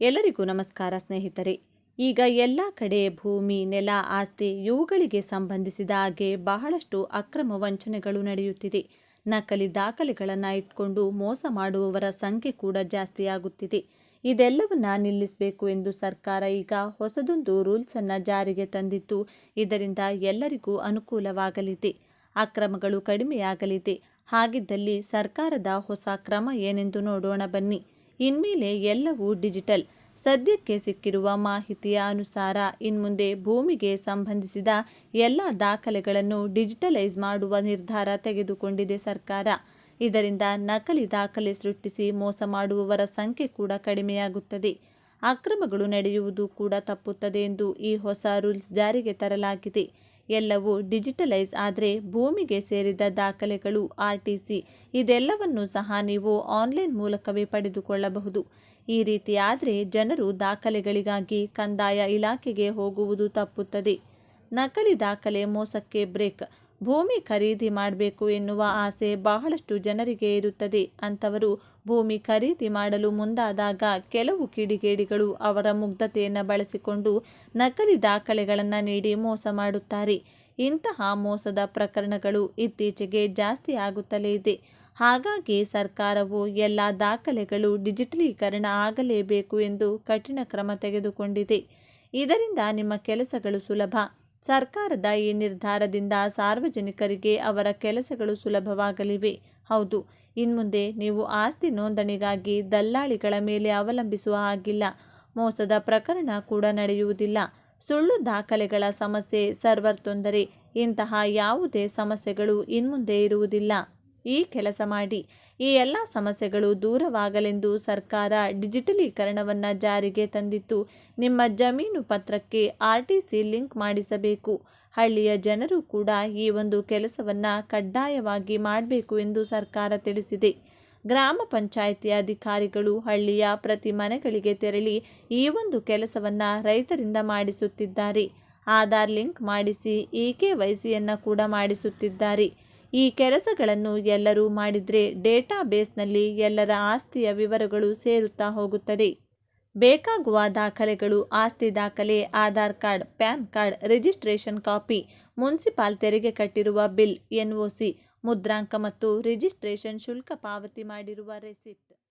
ಎಲ್ಲರಿಗೂ ನಮಸ್ಕಾರ ಸ್ನೇಹಿತರೆ. ಈಗ ಎಲ್ಲ ಕಡೆ ಭೂಮಿ, ನೆಲ, ಆಸ್ತಿ ಇವುಗಳಿಗೆ ಸಂಬಂಧಿಸಿದ ಹಾಗೆ ಬಹಳಷ್ಟು ಅಕ್ರಮ ವಂಚನೆಗಳು ನಡೆಯುತ್ತಿದೆ. ನಕಲಿ ದಾಖಲೆಗಳನ್ನು ಇಟ್ಕೊಂಡು ಮೋಸ ಮಾಡುವವರ ಸಂಖ್ಯೆ ಕೂಡ ಜಾಸ್ತಿಯಾಗುತ್ತಿದೆ ಇದೆಲ್ಲವನ್ನ ನಿಲ್ಲಿಸಬೇಕು ಎಂದು ಸರ್ಕಾರ ಈಗ ಹೊಸದೊಂದು ರೂಲ್ಸನ್ನು ಜಾರಿಗೆ ತಂದಿದ್ದು ಇದರಿಂದ ಎಲ್ಲರಿಗೂ ಅನುಕೂಲವಾಗಲಿದೆ. ಅಕ್ರಮಗಳು ಕಡಿಮೆಯಾಗಲಿದೆ. ಹಾಗಿದ್ದಲ್ಲಿ ಸರ್ಕಾರದ ಹೊಸ ಕ್ರಮ ಏನೆಂದು ನೋಡೋಣ ಬನ್ನಿ. ಇನ್ಮೇಲೆ ಎಲ್ಲವೂ ಡಿಜಿಟಲ್. ಸದ್ಯಕ್ಕೆ ಸಿಕ್ಕಿರುವ ಮಾಹಿತಿಯ ಅನುಸಾರ ಇನ್ಮುಂದೆ ಭೂಮಿಗೆ ಸಂಬಂಧಿಸಿದ ಎಲ್ಲ ದಾಖಲೆಗಳನ್ನು ಡಿಜಿಟಲೈಸ್ ಮಾಡುವ ನಿರ್ಧಾರ ತೆಗೆದುಕೊಂಡಿದೆ ಸರ್ಕಾರ. ಇದರಿಂದ ನಕಲಿ ದಾಖಲೆ ಸೃಷ್ಟಿಸಿ ಮೋಸ ಮಾಡುವವರ ಸಂಖ್ಯೆ ಕೂಡ ಕಡಿಮೆಯಾಗುತ್ತದೆ. ಅಕ್ರಮಗಳು ನಡೆಯುವುದು ಕೂಡ ತಪ್ಪುತ್ತದೆ ಎಂದು ಈ ಹೊಸ ರೂಲ್ಸ್ ಜಾರಿಗೆ ತರಲಾಗಿದೆ. ಎಲ್ಲವೂ ಡಿಜಿಟಲೈಸ್ ಆದರೆ ಭೂಮಿಗೆ ಸೇರಿದ ದಾಖಲೆಗಳು ಆರ್ ಟಿ ಇದೆಲ್ಲವನ್ನು ಸಹ ನೀವು ಆನ್ಲೈನ್ ಮೂಲಕವೇ ಪಡೆದುಕೊಳ್ಳಬಹುದು. ಈ ರೀತಿ ಆದರೆ ಜನರು ದಾಖಲೆಗಳಿಗಾಗಿ ಕಂದಾಯ ಇಲಾಖೆಗೆ ಹೋಗುವುದು ತಪ್ಪುತ್ತದೆ. ನಕಲಿ ದಾಖಲೆ ಮೋಸಕ್ಕೆ ಬ್ರೇಕ್ ಭೂಮಿ ಖರೀದಿ ಮಾಡಬೇಕು ಎನ್ನುವ ಆಸೆ ಬಹಳಷ್ಟು ಜನರಿಗೆ ಇರುತ್ತದೆ. ಅಂಥವರು ಭೂಮಿ ಖರೀದಿ ಮಾಡಲು ಮುಂದಾದಾಗ ಕೆಲವು ಕಿಡಿಗೇಡಿಗಳು ಅವರ ಮುಗ್ಧತೆಯನ್ನು ಬಳಸಿಕೊಂಡು ನಕಲಿ ದಾಖಲೆಗಳನ್ನು ನೀಡಿ ಮೋಸ ಮಾಡುತ್ತಾರೆ. ಇಂತಹ ಮೋಸದ ಪ್ರಕರಣಗಳು ಇತ್ತೀಚೆಗೆ ಜಾಸ್ತಿ ಆಗುತ್ತಲೇ ಇದೆ. ಹಾಗಾಗಿ ಸರ್ಕಾರವು ಎಲ್ಲ ದಾಖಲೆಗಳು ಡಿಜಿಟಲೀಕರಣ ಆಗಲೇಬೇಕು ಎಂದು ಕಠಿಣ ಕ್ರಮ ತೆಗೆದುಕೊಂಡಿದೆ. ಇದರಿಂದ ನಿಮ್ಮ ಕೆಲಸಗಳು ಸುಲಭ. ಸರ್ಕಾರದ ಈ ನಿರ್ಧಾರದಿಂದ ಸಾರ್ವಜನಿಕರಿಗೆ ಅವರ ಕೆಲಸಗಳು ಸುಲಭವಾಗಲಿವೆ. ಹೌದು, ಇನ್ಮುಂದೆ ನೀವು ಆಸ್ತಿ ನೋಂದಣಿಗಾಗಿ ದಲ್ಲಾಳಿಗಳ ಮೇಲೆ ಅವಲಂಬಿಸುವ ಹಾಗಿಲ್ಲ. ಮೋಸದ ಪ್ರಕರಣ ಕೂಡ ನಡೆಯುವುದಿಲ್ಲ. ಸುಳ್ಳು ದಾಖಲೆಗಳ ಸಮಸ್ಯೆ, ಸರ್ವರ್ ತೊಂದರೆ, ಇಂತಹ ಯಾವುದೇ ಸಮಸ್ಯೆಗಳು ಇನ್ಮುಂದೆ ಇರುವುದಿಲ್ಲ. ಈ ಕೆಲಸ ಮಾಡಿ. ಈ ಎಲ್ಲ ಸಮಸ್ಯೆಗಳು ದೂರವಾಗಲೆಂದು ಸರ್ಕಾರ ಡಿಜಿಟಲೀಕರಣವನ್ನು ಜಾರಿಗೆ ತಂದಿತ್ತು. ನಿಮ್ಮ ಜಮೀನು ಪತ್ರಕ್ಕೆ ಆರ್ ಟಿ ಸಿ ಲಿಂಕ್ ಮಾಡಿಸಬೇಕು. ಹಳ್ಳಿಯ ಜನರು ಕೂಡ ಈ ಒಂದು ಕೆಲಸವನ್ನು ಕಡ್ಡಾಯವಾಗಿ ಮಾಡಬೇಕು ಎಂದು ಸರ್ಕಾರ ತಿಳಿಸಿದೆ. ಗ್ರಾಮ ಪಂಚಾಯಿತಿ ಅಧಿಕಾರಿಗಳು ಹಳ್ಳಿಯ ಪ್ರತಿ ಮನೆಗಳಿಗೆ ತೆರಳಿ ಈ ಒಂದು ಕೆಲಸವನ್ನು ರೈತರಿಂದ ಮಾಡಿಸುತ್ತಿದ್ದಾರೆ. ಆಧಾರ್ ಲಿಂಕ್ ಮಾಡಿಸಿ ಇ ಕೆ ವೈಸಿಯನ್ನು ಕೂಡ ಮಾಡಿಸುತ್ತಿದ್ದಾರೆ. ಈ ಕೆಲಸಗಳನ್ನು ಎಲ್ಲರೂ ಮಾಡಿದರೆ ಡೇಟಾ ಬೇಸ್ನಲ್ಲಿ ಎಲ್ಲರ ಆಸ್ತಿಯ ವಿವರಗಳು ಸೇರುತ್ತಾ ಹೋಗುತ್ತದೆ. ಬೇಕಾಗುವ ದಾಖಲೆಗಳು, ಆಸ್ತಿ ದಾಖಲೆ, Aadhaar card, pan card, registration copy, municipal ತೆರಿಗೆ ಕಟ್ಟಿರುವ ಬಿಲ್, ಎನ್ಒಸಿ, ಮುದ್ರಾಂಕ ಮತ್ತು ರಿಜಿಸ್ಟ್ರೇಷನ್ ಶುಲ್ಕ ಪಾವತಿ ಮಾಡಿರುವ ರೆಸಿಪ್ಟ್.